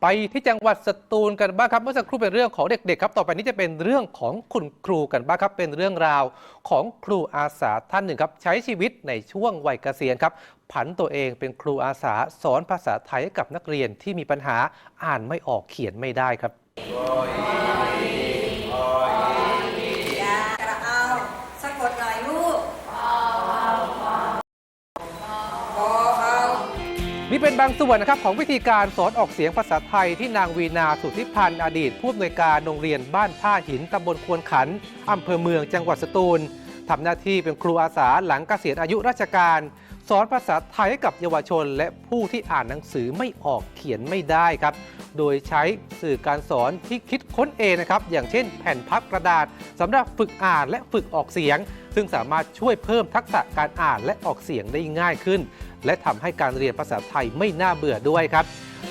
ไปที่จังหวัดสตูลกันบ้างครับ เมื่อสักครู่เป็นเรื่องของเด็กๆครับ ต่อไปนี้จะเป็นเรื่องของคุณครูกันบ้างครับ เป็นเรื่องราวของครูอาสาท่านหนึ่งครับ ใช้ชีวิตในช่วงวัยเกษียณครับ ผันตัวเองเป็นครูอาสาสอนภาษาไทยให้กับนักเรียนที่มีปัญหาอ่านไม่ออกเขียนไม่ได้ครับ นี่เป็นบางส่วนนะครับของวิธีการสอนออกเสียงภาษาไทยที่นางวีนาสุทธิพันธ์อดีตผู้อำนวยการโรงเรียนบ้านท่าหินตำบลควนขันอำเภอเมืองจังหวัดสตูลทำหน้าที่เป็นครูอาสาหลังเกษียณอายุราชการ สอนภาษาไทยให้กับเยาวชน และผู้ที่อ่านหนังสือไม่ออกเขียนไม่ได้ครับ โดยใช้สื่อการสอนที่คิดค้นเองนะครับ อย่างเช่น แผ่นพับกระดาษสำหรับฝึกอ่านและฝึกออกเสียง ซึ่งสามารถช่วยเพิ่มทักษะการอ่านและออกเสียงได้ง่ายขึ้น และทำให้การเรียนภาษาไทยไม่น่าเบื่อด้วยครับ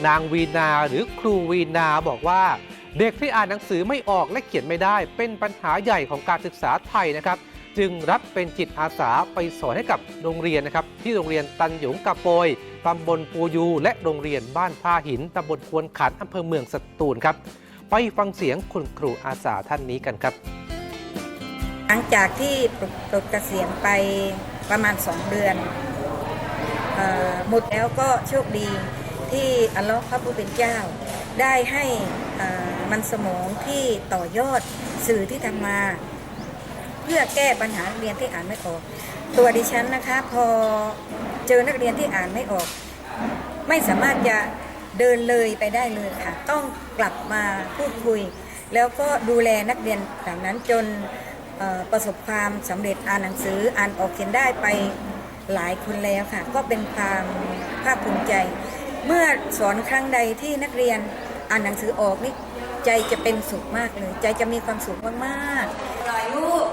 นางวีนาหรือครูวีนาบอกว่า เด็กที่อ่านหนังสือไม่ออกและเขียนไม่ได้ เป็นปัญหาใหญ่ของการศึกษาไทยนะครับ จึงรับเป็นจิตอาสาไปสอนให้กับโรงเรียนนะครับ ที่โรงเรียนตันหยงกะโปยตำบลปูยู และโรงเรียนบ้านท่าหินตำบลควนขันอำเภอเมืองสตูลครับไปฟังเสียงคุณครูอาสาท่านนี้กันครับ หลังจากที่ปลดเกษียณไปประมาณ 2 เดือน หมดแล้วก็โชคดีที่อัลลอฮ์พระผู้เป็นเจ้า ได้ให้มันสมองที่ต่อยอดสื่อที่ทำมา เพื่อแก้ปัญหานักเรียนที่อ่านไม่ออก ตัวดิฉันนะคะพอเจอนักเรียนที่อ่านไม่ออก ไม่สามารถจะเดินเลยไปได้เลยค่ะ ต้องกลับมาพูดคุย แล้วก็ดูแลนักเรียนเหล่านั้นจนประสบความสำเร็จอ่านหนังสืออ่านออกเขียนได้ไป หลายคนแล้วค่ะ ก็เป็นความภาคภูมิใจ เมื่อสอนครั้งใดที่นักเรียนอ่านหนังสือออกนี่ใจจะเป็นสุขมากเลย ใจจะมีความสุขมากๆลอยลูก